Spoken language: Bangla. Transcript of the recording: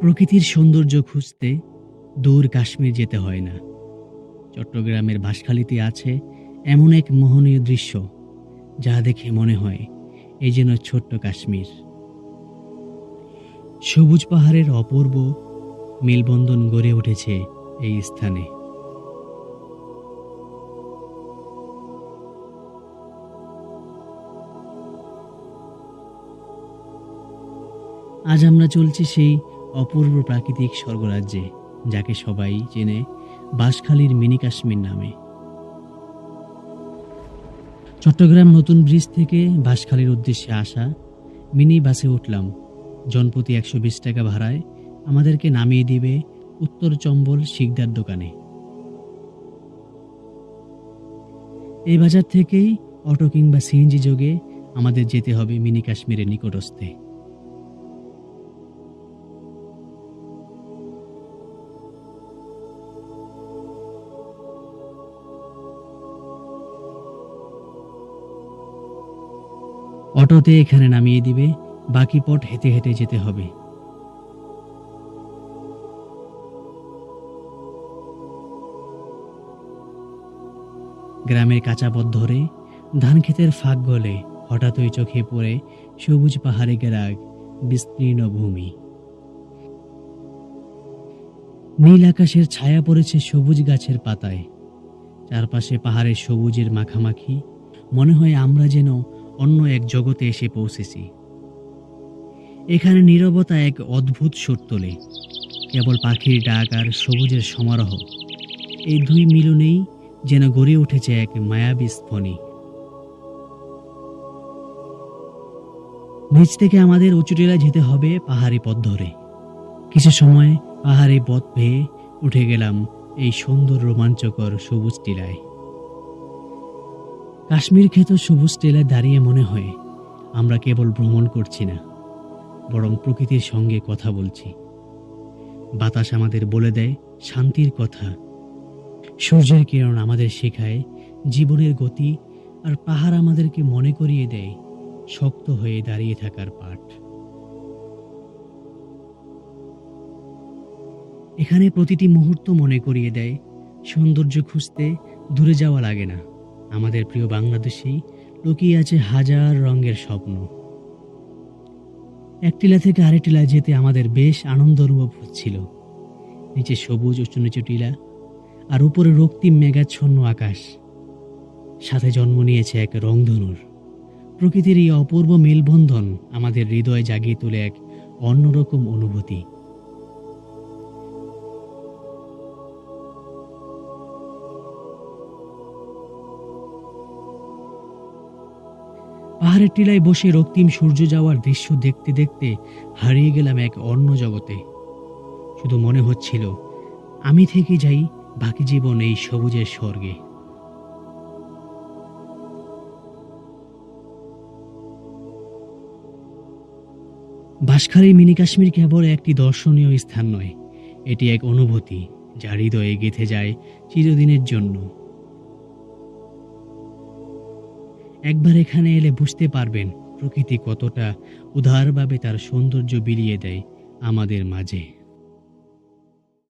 প্রকৃতির সৌন্দর্য খুঁজতে দূর কাশ্মীর যেতে হয় না। চট্টগ্রামের বাঁশখালীতে আছে এমন এক মোহনীয় দৃশ্য, যা দেখে মনে হয় এই যেন ছোট্ট কাশ্মীর। সবুজ পাহাড়ের অপূর্ব মেলবন্ধন গড়ে উঠেছে এই স্থানে। আজ আমরা চলছি সেই অপূর্ব প্রাকৃতিক স্বর্গরাজ্যে, যাকে সবাই চেনে বাঁশখালীর মিনি কাশ্মীর নামে। চট্টগ্রাম নতুন ব্রিজ থেকে বাঁশখালীর উদ্দেশ্যে আসা মিনি বাসে উঠলাম। জনপ্রতি একশো বিশ টাকা ভাড়ায় আমাদেরকে নামিয়ে দিবে উত্তর চম্বল শিকদার দোকানে। এই বাজার থেকেই অটো কিংবা সিএনজি যোগে আমাদের যেতে হবে মিনি কাশ্মীরের নিকটস্থে। অটোতে এখানে নামিয়ে দিবে, বাকি পথ হেঁটে হেঁটে যেতে হবে। গ্রামের কাঁচা পথ ধরে ধান ক্ষেতের ফাঁক গলে হঠাৎই চোখে পড়ে সবুজ পাহাড়ে গেরাগ বিস্তীর্ণ ভূমি। নীল আকাশের ছায়া পড়েছে সবুজ গাছের পাতায়। চারপাশে পাহাড়ের সবুজের মাখামাখি। মনে হয় আমরা যেন অন্য এক জগতে এসে পৌঁছেছি। এখানে নীরবতা এক অদ্ভুত সুর কেবল পাখির ডাক আর সবুজের সমারোহ। এই দুই মিলনেই যেন গড়ে উঠেছে এক মায়াবী স্থনি নিচ থেকে আমাদের উঁচু টিলায় যেতে হবে পাহাড়ি পথ ধরে। কিছু সময় পাহাড়ি পথ পেয়ে উঠে গেলাম এই সুন্দর রোমাঞ্চকর সবুজ টিলায়। কাশ্মীর ক্ষেত সবুজ টেলায় দাঁড়িয়ে মনে হয়, আমরা কেবল ভ্রমণ করছি না, বরং প্রকৃতির সঙ্গে কথা বলছি। বাতাস আমাদের বলে দেয় শান্তির কথা। সূর্যের কিরণ আমাদের শেখায়, জীবনের গতি আর পাহাড় আমাদেরকে মনে করিয়ে দেয়, শক্ত হয়ে দাঁড়িয়ে থাকার পাঠ। এখানে প্রতিটি মুহূর্ত মনে করিয়ে দেয়, সৌন্দর্য খুঁজতে দূরে যাওয়া লাগে না। আমাদের প্রিয় বাংলাদেশি লুকিয়ে আছে হাজার রঙের স্বপ্ন। এক টিলা থেকে আরেক টিলায় যেতে আমাদের বেশ আনন্দ অনুভব হচ্ছিল। নিচে সবুজ উঁচু নিচু টিলা, আর উপরে রক্তিম মেঘাচ্ছন্ন আকাশ। সাথে জন্ম নিয়েছে এক রংধনুর। প্রকৃতির এই অপূর্ব মেলবন্ধন আমাদের হৃদয় জাগিয়ে তোলে এক অন্যরকম অনুভূতি। পাহাড়ের টিলায় বসে রক্তিম সূর্য যাওয়ার দৃশ্য দেখতে দেখতে হারিয়ে গেলাম এক অন্য জগতে। শুধু মনে হচ্ছিল, আমি থেকে যাই বাকি জীবন এই সবুজের স্বর্গে। বাঁশখালী মিনি কাশ্মীর কেবল একটি দর্শনীয় স্থান নয়, এটি এক অনুভূতি যা হৃদয়ে গেঁথে যায় চিরদিনের জন্য। একবার এখানে এলে বুঝতে পারবেন প্রকৃতি কতটা উদারভাবে তার সৌন্দর্য বিলিয়ে দেয় আমাদের মাঝে।